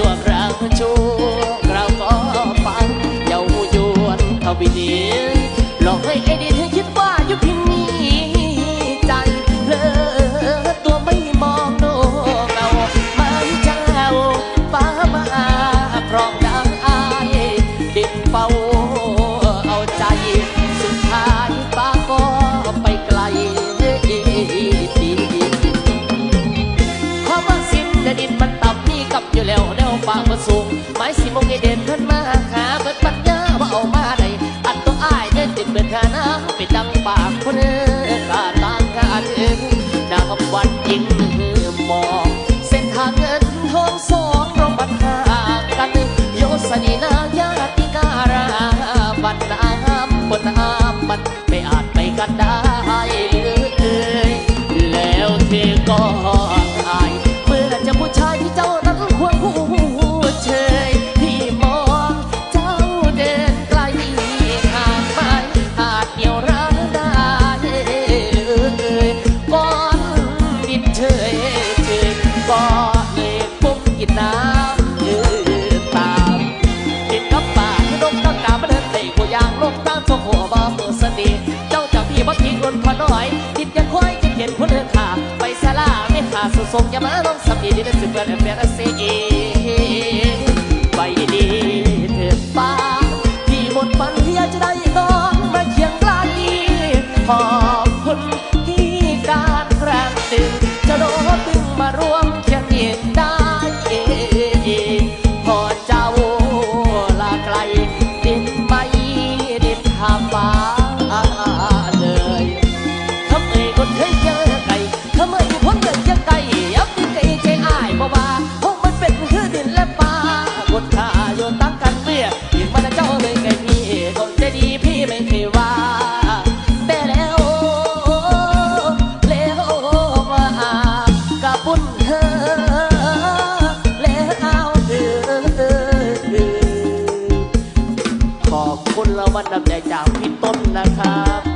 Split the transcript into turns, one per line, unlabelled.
ชั่วคราวชั่วคราวก็ปังเยาวยวนเขาไปดี มองไอเด่นเพิ่นมาหาเบิดปัญญาว่าเอามาได้อันตัวอ้ายเด้ติดเบิดหานะไปตั้งปากคนเอ้ตาตางกันเองนับวันยิ่งมอง เส้นทางเงินทองสองรองบัตรหา so you better don't stop me, didn't. ลำไยจากพี่ต้นนะครับ